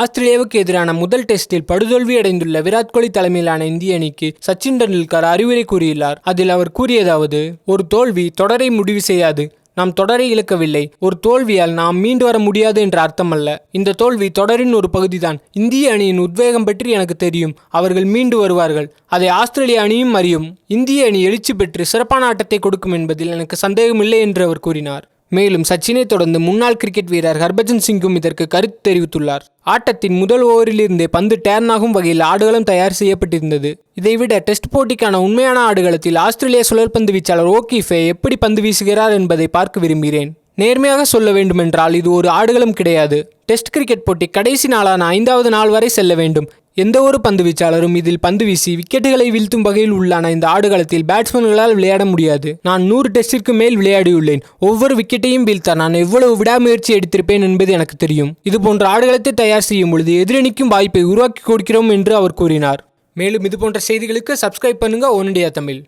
ஆஸ்திரேலியாவுக்கு எதிரான முதல் டெஸ்டில் படுதோல்வி அடைந்துள்ள விராட் கோலி தலைமையிலான இந்திய அணிக்கு சச்சின் டெண்டுல்கர் அறிவுரை கூறியுள்ளார். அதில் அவர் கூறியதாவது ஒரு தோல்வி தொடரை முடிவு செய்யாது. நாம் தொடரை இழக்கவில்லை. ஒரு தோல்வியால் நாம் மீண்டு வர முடியாது என்ற அர்த்தமல்ல. இந்த தோல்வி தொடரின் ஒரு பகுதிதான். இந்திய அணியின் உத்வேகம் பற்றி எனக்கு தெரியும். அவர்கள் மீண்டு வருவார்கள். அதை ஆஸ்திரேலிய அணியும் அறியும். இந்திய அணி எழுச்சி பெற்று சிறப்பான ஆட்டத்தை கொடுக்கும் என்பதில் எனக்கு சந்தேகமில்லை என்று அவர் கூறினார். மேலும் சச்சினை தொடர்ந்து முன்னாள் கிரிக்கெட் வீரர் ஹர்பஜன் சிங்கும் இதற்கு கருத்து தெரிவித்துள்ளார். ஆட்டத்தின் முதல் ஓவரிலிருந்தே பந்து டேர்ன் ஆகும் வகையில் ஆடுகளம் தயார் செய்யப்பட்டிருந்தது. இதைவிட டெஸ்ட் போட்டிக்கான உண்மையான ஆடுகளத்தில் ஆஸ்திரேலிய சுழற்பந்து வீச்சாளர் ஓகிஃபே எப்படி பந்து வீசுகிறார் என்பதை பார்க்க விரும்புகிறேன். நேர்மையாக சொல்ல வேண்டுமென்றால் இது ஒரு ஆடுகளம் கிடையாது. டெஸ்ட் கிரிக்கெட் போட்டி கடைசி நாளான ஐந்தாவது நாள் வரை செல்ல வேண்டும். எந்த ஒரு பந்து வீச்சாளரும் இதில் பந்து வீசி விக்கெட்டுகளை வீழ்த்தும் வகையில் உள்ளான இந்த ஆடுகளத்தில் பேட்ஸ்மேன்களால் விளையாட முடியாது. நான் நூறு டெஸ்டிற்கு மேல் விளையாடியுள்ளேன். ஒவ்வொரு விக்கெட்டையும் வீழ்த்த நான் எவ்வளவு விடாமுயற்சி எடுத்திருப்பேன் என்பது எனக்கு தெரியும். இது போன்ற ஆடுகளத்தை தயார் செய்யும் பொழுது எதிரணிக்கும் வாய்ப்பை உருவாக்கி கொடுக்கிறோம் என்று அவர் கூறினார். மேலும் இது போன்ற செய்திகளுக்கு சப்ஸ்கிரைப் பண்ணுங்க ஒன் இண்டியா தமிழ்.